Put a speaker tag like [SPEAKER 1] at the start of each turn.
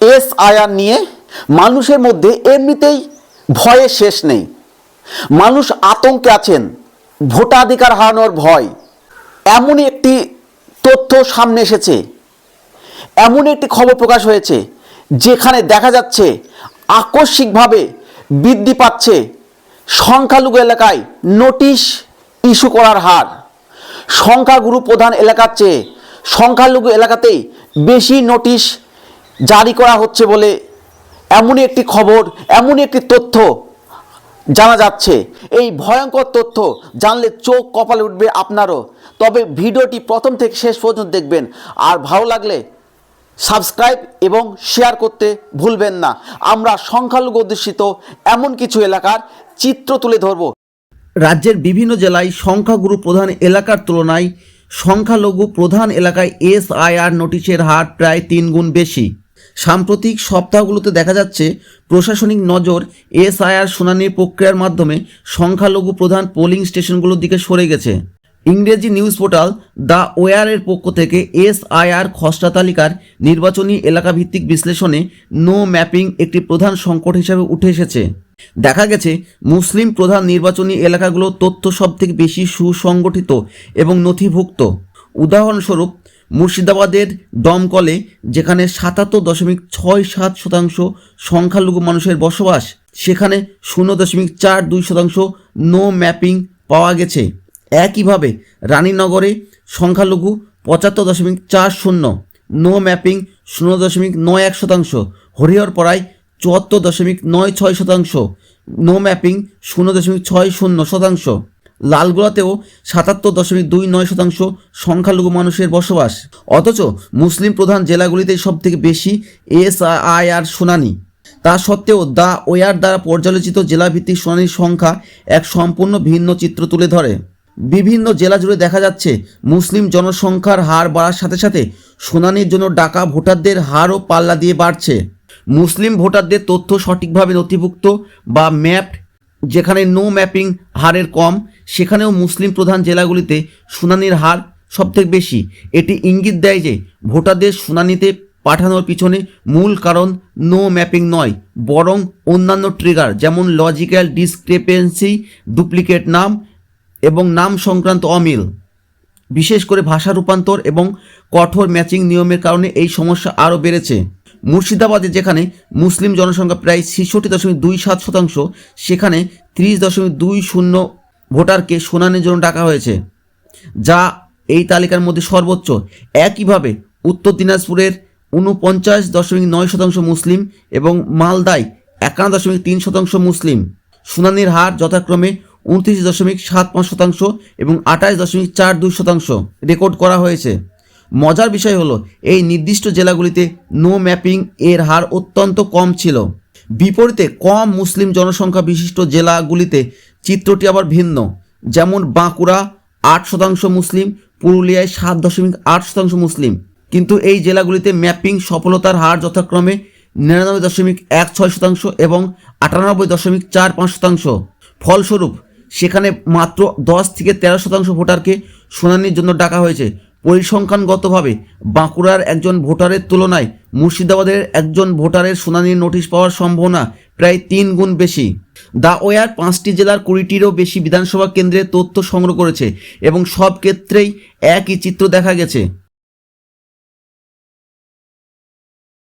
[SPEAKER 1] SIR নিয়ে মানুষের মধ্যে এমনিতেই ভয়ের শেষ নেই। মানুষ আতঙ্কে আছেন, ভোটাধিকার হারানোর ভয়। এমনই একটি তথ্য সামনে এসেছে এমন একটি খবর প্রকাশ হয়েছে, যেখানে দেখা যাচ্ছে আকস্মিকভাবে বৃদ্ধি পাচ্ছে সংখ্যালঘু এলাকায় নোটিশ ইস্যু করার হার। সংখ্যাগুরু প্রধান এলাকার চেয়ে সংখ্যালঘু এলাকাতেই বেশি নোটিশ জারি করা হচ্ছে বলে এমনই একটি খবর, এমনই একটি তথ্য জানা যাচ্ছে। এই ভয়ঙ্কর তথ্য জানলে চোখ কপালে উঠবে আপনারও। তবে ভিডিওটি প্রথম থেকে শেষ পর্যন্ত দেখবেন। আর ভালো লাগলে সাবস্ক্রাইব এবং শেয়ার করতে ভুলবেন না। আমরা সংখ্যালঘু অধ্যুষিত এমন কিছু এলাকার চিত্র তুলে ধরব।
[SPEAKER 2] রাজ্যের বিভিন্ন জেলায় সংখ্যাগুরু প্রধান এলাকার তুলনায় সংখ্যালঘু প্রধান এলাকায় এসআইআর নোটিশের হার প্রায় তিন গুণ বেশি। সাম্প্রতিক সপ্তাহগুলোতে দেখা যাচ্ছে প্রশাসনিক নজর এসআইআর শুনানির প্রক্রিয়ার মাধ্যমে সংখ্যালঘু প্রধান পোলিং স্টেশনগুলোর দিকে সরে গেছে। ইংরেজি নিউজ পোর্টাল দ্য ওয়ারের পক্ষ থেকে এসআইআর খসড়া তালিকার নির্বাচনী এলাকা ভিত্তিক বিশ্লেষণে নো ম্যাপিং একটি প্রধান সংকট হিসাবে উঠে এসেছে। দেখা গেছে, মুসলিম প্রধান নির্বাচনী এলাকাগুলো তথ্য সব থেকে বেশি সুসংগঠিত এবং নথিভুক্ত। উদাহরণস্বরূপ মুর্শিদাবাদের দমকলে, যেখানে সাতাত্তর দশমিক ছয় সাত শতাংশ সংখ্যালঘু মানুষের বসবাস, সেখানে শূন্য দশমিক চার দুই শতাংশ নো ম্যাপিং পাওয়া গেছে। একইভাবে রানীনগরে সংখ্যালঘু পঁচাত্তর দশমিক চার শূন্য নো ম্যাপিং শূন্য দশমিক নয় এক শতাংশ, হরিহরপাড়ায় চুয়াত্তর দশমিক নয় ছয় শতাংশ নো ম্যাপিং শূন্য দশমিক ছয় শূন্য শতাংশ। লালগোলাতেও সাতাত্তর দশমিক দুই নয় শতাংশ সংখ্যালঘু মানুষের বসবাস। অথচ মুসলিম প্রধান জেলাগুলিতে সব থেকে বেশি এসআইআর শুনানি। তা সত্ত্বেও দ্য ওয়ার দ্বারা পর্যালোচিত জেলাভিত্তিক শুনানির সংখ্যা এক সম্পূর্ণ ভিন্ন চিত্র তুলে ধরে। বিভিন্ন জেলা জুড়ে দেখা যাচ্ছে মুসলিম জনসংখ্যার হার বাড়ার সাথে সাথে শুনানির জন্য ডাকা ভোটারদের হারও পাল্লা দিয়ে বাড়ছে। মুসলিম ভোটারদের তথ্য সঠিকভাবে নথিভুক্ত বা ম্যাপড, যেখানে নো ম্যাপিং হারের কম সেখানেও মুসলিম প্রধান জেলাগুলিতে শুনানির হার সবথেকে বেশি। এটি ইঙ্গিত দেয় যে ভোটারদের শুনানিতে পাঠানোর পিছনে মূল কারণ নো ম্যাপিং নয়, বরং অন্যান্য ট্রিগার যেমন লজিক্যাল ডিসক্রেপেন্সি ডুপ্লিকেট নাম এবং নাম সংক্রান্ত অমিল। বিশেষ করে ভাষা রূপান্তর এবং কঠোর ম্যাচিং নিয়মের কারণে এই সমস্যা আরও বেড়েছে। মুর্শিদাবাদে যেখানে মুসলিম জনসংখ্যা প্রায় ছেষট্টি দশমিক দুই সাত শতাংশ, সেখানে তিরিশ দশমিক দুই শূন্য ভোটারকে শুনানির জন্য ডাকা হয়েছে, যা এই তালিকার মধ্যে সর্বোচ্চ। একইভাবে উত্তর দিনাজপুরের উনপঞ্চাশ দশমিক নয় শতাংশ মুসলিম এবং মালদায় একান্ন দশমিক তিন শতাংশ মুসলিম। শুনানির হার যথাক্রমে উনত্রিশ দশমিক সাত পাঁচ শতাংশ এবং আঠাশ দশমিক চার দুই শতাংশ রেকর্ড করা হয়েছে। মজার বিষয় হলো, এই নির্দিষ্ট জেলাগুলিতে নো ম্যাপিং এর হার অত্যন্ত কম ছিল। বিপরীতে কম মুসলিম জনসংখ্যা বিশিষ্ট জেলাগুলিতে চিত্রটি আবার ভিন্ন। যেমন বাঁকুড়া আট শতাংশ মুসলিম, পুরুলিয়ায় সাত দশমিক আট শতাংশ মুসলিম। কিন্তু এই জেলাগুলিতে ম্যাপিং সফলতার হার যথাক্রমে নিরানব্বই দশমিক এক ছয় শতাংশ এবং আটানব্বই দশমিক চার পাঁচ শতাংশ। ফলস্বরূপ, সেখানে মাত্র দশ থেকে তেরো শতাংশ ভোটারকে শুনানির জন্য ডাকা হয়েছে। পরিসংখ্যানগতভাবে, বাঁকুড়ার একজন ভোটারের তুলনায় মুর্শিদাবাদের একজন ভোটারের শুনানির নোটিশ পাওয়ার সম্ভাবনা প্রায় তিন গুণ বেশি। দ্য ওয়ার পাঁচটি জেলার কুড়িটিরও বেশি বিধানসভা কেন্দ্রে তথ্য সংগ্রহ করেছে এবং সব ক্ষেত্রেই একই চিত্র দেখা গেছে।